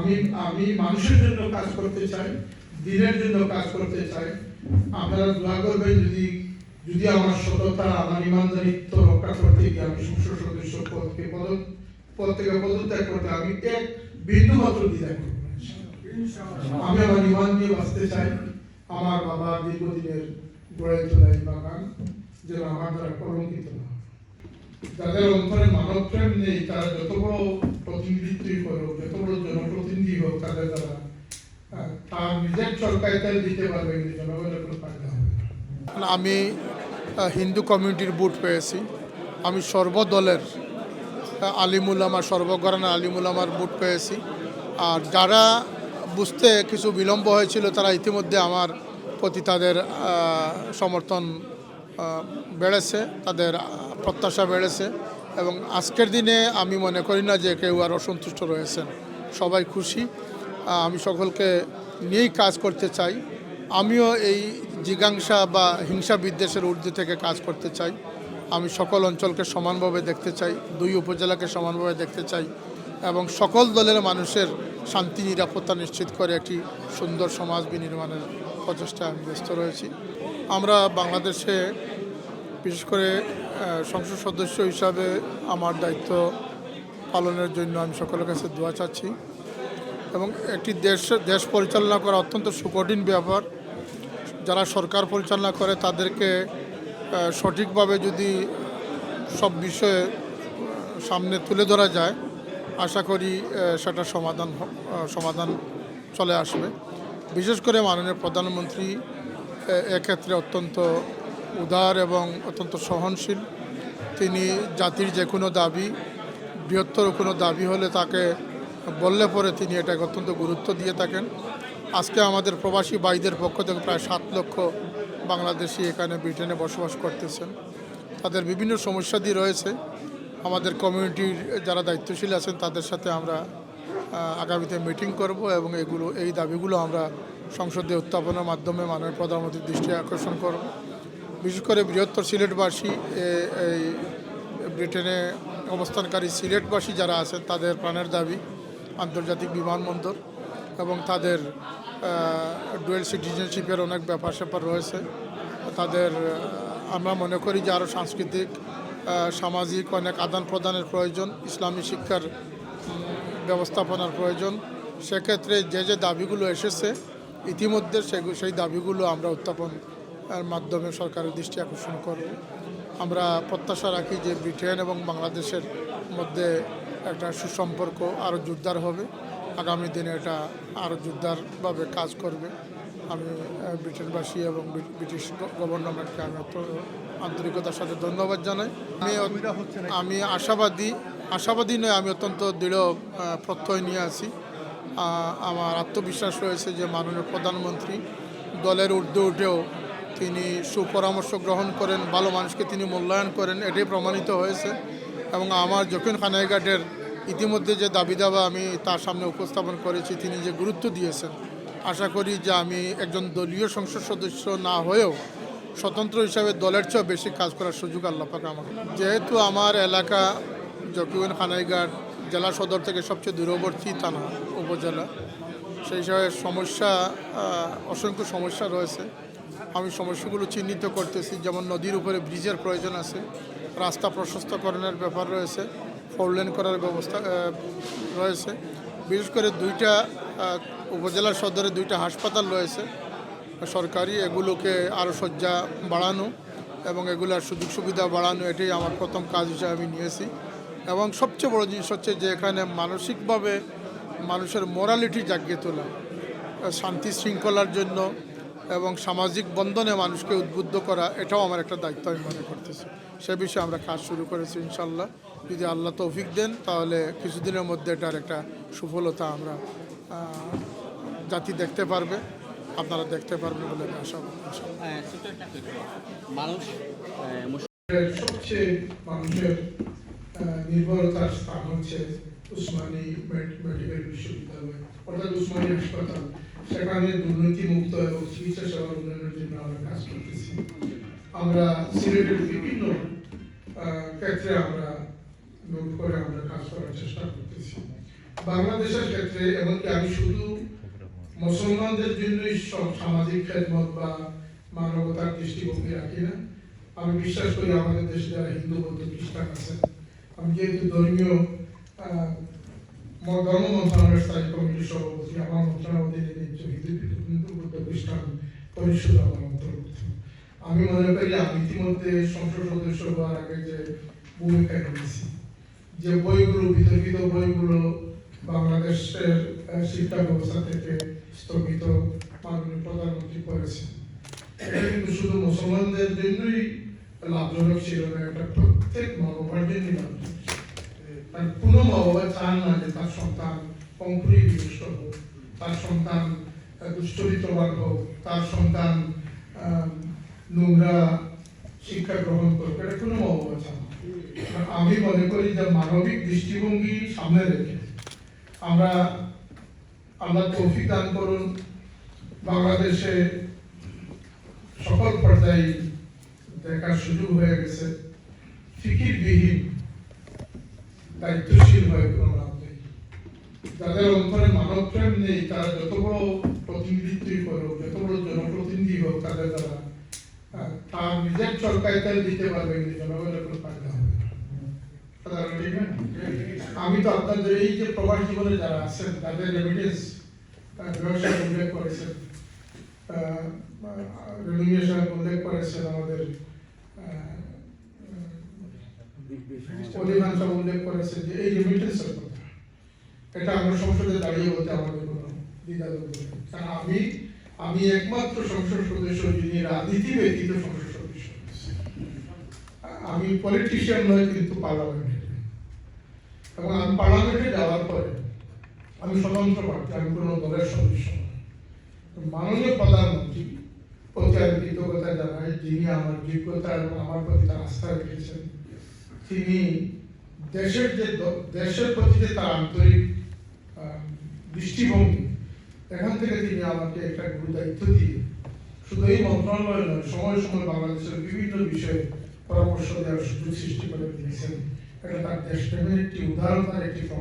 আমি আমি মানুষের জন্য কাজ করতে চাই, দিনের জন্য কাজ করতে চাই। আপনারা দোয়া করবেন যদি যদি আমার সততা, আমার ইমানদারিত্ব রক্ষা করতে গিয়ে আমি সংসদ সদস্য পদকে পদ পদ থেকে পদত্যাগ করতে আমি এক বিন্দু মাত্র দ্বিধা করব। আমি আমার ইমান দিয়ে বাঁচতে চাই। আমার বাবা দীর্ঘদিনের গড়ে তোলা এই বাগান, যেন আমার দ্বারা কলঙ্কিত না যাদের অন্তরে মানব প্রেম নেই, তারা যত বড় প্রতিনিধিত্বই করুক যত বড় জনপ্রতিনিধি হোক তার নিজের তেল দিতে পারবে কিন্তু জনগণের কোনো ফায়দা হবে। আমি হিন্দু কমিউনিটির বুট পেয়েছি। আমি সর্বদলের আহ, আলিমুলামা সর্বগরানা আলিমুলামার বুট পেয়েছি। আর যারা বুঝতে কিছু বিলম্ব হয়েছিল তারা ইতিমধ্যে আমার প্রতি তাদের সমর্থন বেড়েছে তাদের প্রত্যাশা বেড়েছে। এবং আজকের দিনে আমি মনে করি না যে কেউ আর অসন্তুষ্ট রয়েছেন। সবাই খুশি। আমি সকলকে নিয়েই কাজ করতে চাই। আমিও এই জিজ্ঞাসা বা হিংসা বিদ্বেষের ঊর্ধ্বে থেকে কাজ করতে চাই। আমি সকল অঞ্চলকে সমানভাবে দেখতে চাই, দুই উপজেলাকে সমানভাবে দেখতে চাই এবং সকল দলের মানুষের শান্তি, নিরাপত্তা নিশ্চিত করে একটি সুন্দর সমাজ বিনির্মাণের প্রচেষ্টায় আমি ব্যস্ত রয়েছি। আমরা বাংলাদেশে বিশেষ করে সংসদ সদস্য হিসাবে আমার দায়িত্ব পালনের জন্য আমি সকলের কাছে দোয়া চাচ্ছি। এবং একটি দেশ দেশ পরিচালনা করা অত্যন্ত সুকঠিন ব্যাপার। যারা সরকার পরিচালনা করে তাদেরকে সঠিকভাবে যদি সব বিষয়ে সামনে তুলে ধরা যায়, আশা করি সেটা সমাধান সমাধান চলে আসবে। বিশেষ করে মাননীয় প্রধানমন্ত্রী এক্ষেত্রে অত্যন্ত উদার এবং অত্যন্ত সহনশীল। তিনি জাতির যে কোনো দাবি বৃহত্তর কোনো দাবি হলে তাকে বললে পরে তিনি এটাকে অত্যন্ত গুরুত্ব দিয়ে থাকেন। আজকে আমাদের প্রবাসী ভাইদের পক্ষ থেকে প্রায় সাত লক্ষ বাংলাদেশি এখানে ব্রিটেনে বসবাস করতেছেন। তাদের বিভিন্ন সমস্যা দিয়ে রয়েছে। আমাদের কমিউনিটির যারা দায়িত্বশীল আছেন, তাদের সাথে আমরা আগামীতে মিটিং করব এবং এগুলো, এই দাবিগুলো আমরা সংসদে উত্থাপনের মাধ্যমে মাননীয় প্রধানমন্ত্রীর দৃষ্টি আকর্ষণ করব। বিশেষ করে বৃহত্তর সিলেটবাসী এই ব্রিটেনে অবস্থানকারী সিলেটবাসী যারা আছেন, তাদের প্রাণের দাবি আন্তর্জাতিক বিমানবন্দর এবং তাদের ডুয়েল সিটিজেনশিপের অনেক ব্যাপার স্যাপার রয়েছে। তাদের আমরা মনে করি যে আরও সাংস্কৃতিক সামাজিক অনেক আদান প্রদানের প্রয়োজন, ইসলামী শিক্ষার ব্যবস্থাপনার প্রয়োজন। সেক্ষেত্রে যে যে দাবিগুলো এসেছে, ইতিমধ্যে সেই দাবিগুলো আমরা উত্থাপনের মাধ্যমে সরকারের দৃষ্টি আকর্ষণ করব। আমরা প্রত্যাশা রাখি যে ব্রিটেন এবং বাংলাদেশের মধ্যে একটা সুসম্পর্ক আরও জোরদার হবে। আগামী দিনে এটা আরও জোরদারভাবে কাজ করবে। আমি ব্রিটেনবাসী এবং ব্রিটিশ গভর্নমেন্টকে আমি আন্তরিকতার সাথে ধন্যবাদ জানাই। আমি আমি আশাবাদী আশাবাদী নয়, আমি অত্যন্ত দৃঢ় প্রত্যয় নিয়ে আছি। আমার আত্মবিশ্বাস রয়েছে যে মাননীয় প্রধানমন্ত্রী দলের ঊর্ধ্বে উঠেও তিনি সুপরামর্শ গ্রহণ করেন, ভালো মানুষকে তিনি মূল্যায়ন করেন, এটাই প্রমাণিত হয়েছে। এবং আমার যখন খানাইঘাটের ইতিমধ্যে যে দাবি দাবা আমি তার সামনে উপস্থাপন করেছি, তিনি যে গুরুত্ব দিয়েছেন, আশা করি যে আমি একজন দলীয় সংসদ সদস্য না হয়েও স্বতন্ত্র হিসাবে দলের চেয়েও বেশি কাজ করার সুযোগ আল্লাপাকে আমাকে যেহেতু আমার এলাকা জকিউন খানাইঘাট জেলা সদর থেকে সবচেয়ে দূরবর্তী থানা, উপজেলা, সেই হিসাবে সমস্যা অসংখ্য সমস্যা রয়েছে। আমি সমস্যাগুলো চিহ্নিত করতেছি। যেমন নদীর উপরে ব্রিজের প্রয়োজন আছে, রাস্তা প্রশস্তকরণের ব্যাপার রয়েছে ফোরলেন করার ব্যবস্থা রয়েছে। বিশেষ করে দুইটা উপজেলা সদরে দুইটা হাসপাতাল রয়েছে। সরকারি, এগুলোকে আরও শয্যা বাড়ানো এবং এগুলোর সুযোগ সুবিধা বাড়ানো, এটাই আমার প্রথম কাজ হিসেবে আমি নিয়েছি। এবং সবচেয়ে বড় জিনিস হচ্ছে যে এখানে মানসিকভাবে মানুষের মোরালিটি জাগিয়ে তোলা, শান্তি শৃঙ্খলার জন্য এবং সামাজিক বন্ধনে মানুষকে উদ্বুদ্ধ করা এটাও আমার একটা দায়িত্ব আমি মনে করতেছি। সে বিষয়ে আমরা কাজ শুরু করেছি ইনশাল্লাহ যদি আল্লাহ তৌফিক দেন তাহলে কিছুদিনের মধ্যে এটার একটা সুফলতা আমরা জাতি দেখতে পারবে আপনারা দেখতে পারবেন বলে আমি আশা। মানুষ সবচেয়ে মানুষের নির্ভরতার স্থান হচ্ছে উসমানী মেডিকেল বিশ্ববিদ্যালয় অর্থাৎ উসমানী হাসপাতাল। সেখানে দুর্নীতি মুক্ত এবং চিকিৎসা সেবার উন্নয়নের জন্য আমরা কাজ করতেছি। আমরা সিলেটের বিভিন্ন ক্ষেত্রে আমরা নোট করে আমরা কাজ করার চেষ্টা করতেছি। বাংলাদেশের ক্ষেত্রে, এমনকি আমি শুধু মুসলমানদের জন্যই সামাজিক খেদমত বা মানবতার দৃষ্টিভঙ্গি রাখি না, আমি বিশ্বাস করি আমাদের দেশে যারা হিন্দু, বৌদ্ধ, খ্রিস্টান আছেন, আমি যেহেতু ধর্মীয় ধর্ম মন্ত্রণালয়ের স্থায়ী কমিটির সভাপতি, আমার মন্ত্রণালয় নিজ হিন্দু পরিষদ আমি মনে করি আমি ইতিমধ্যে সংসদ সদস্য হওয়ার আগে যে ভূমিকা নিয়েছি, যে বইগুলো, বিতর্কিত বইগুলো বাংলাদেশের শিক্ষা ব্যবস্থা থেকে স্থগিত মাননীয় প্রধানমন্ত্রী করেছেন। কিন্তু শুধু মুসলমানদের জন্যই লাভজনক ছিল না, এটা প্রত্যেক মা বাবার জন্যই লাভজনক। মা বাবা চান না যে তার সন্তান অঙ্কুরি বিনষ্ট হোক তার সন্তান দুশ্চরিত্রবান হোক তার সন্তান নোংরা শিক্ষা গ্রহণ করুক এটা কোনো আর আমি মনে করি যে মানবিক দৃষ্টিভঙ্গি সামনে রেখে আমরা আল্লাহ তৌফিক দান করুন বাংলাদেশে সকল পর্যায়ে দেখার সুযোগ হয়ে গেছে ফিকিরবিহীন দায়িত্বশীল হয়ে কোনো লাভ নেই। যাদের অন্তরে মানব প্রেম নেই, তারা যত বড় প্রতিনিধিত্বই করুক যত বড় জনপ্রতিনিধি হোক তাদের দ্বারা তার নিজের চরকায় তেল দিতে পারবে কিন্তু জনগণের কোনো ফায়দা হবে? আমি তো আপনাদের এই যে প্রবাস জীবনে যারা আছেন, তাদের রেমিটেন্স ব্যবসায় উল্লেখ করেছেন। রেমিটেন্স উল্লেখ করেছেন আমাদের অধিকাংশ উল্লেখ করেছেন যে এই রেমিটেন্সের কথা এটা আমরা সংসদে দাঁড়িয়ে বলতে আমাদের কোনো নেই। কারণ আমি আমি একমাত্র সংসদ সদস্য যিনি রাজনীতি ব্যতীত সংসদ সদস্য আমি পলিটিশিয়ান নয় কিন্তু পার্লামেন্টে এবং আমি পার্লামেন্টে যাওয়ার পরে আমি স্বতন্ত্র প্রার্থী আমি কোনো দলের সদস্য। মাননীয় প্রধানমন্ত্রী প্রতি আমি কৃতজ্ঞতা জানাই যিনি আমার যোগ্যতা এবং আমার প্রতি তার আস্থা রেখেছেন। তিনি দেশের যে দেশের প্রতি যে তার আন্তরিক দৃষ্টিভঙ্গি, এখান থেকে তিনি আমাকে একটা গুরু দায়িত্ব দিয়ে শুধু এই মন্ত্রণালয় নয়, সময় সময় বাংলাদেশের বিভিন্ন বিষয়ে পরামর্শ দেওয়ার সুযোগ সৃষ্টি করে দিয়েছেন। এটা তার দেশপ্রেমের একটি উদাহরণ, তার একটি প্রমাণ।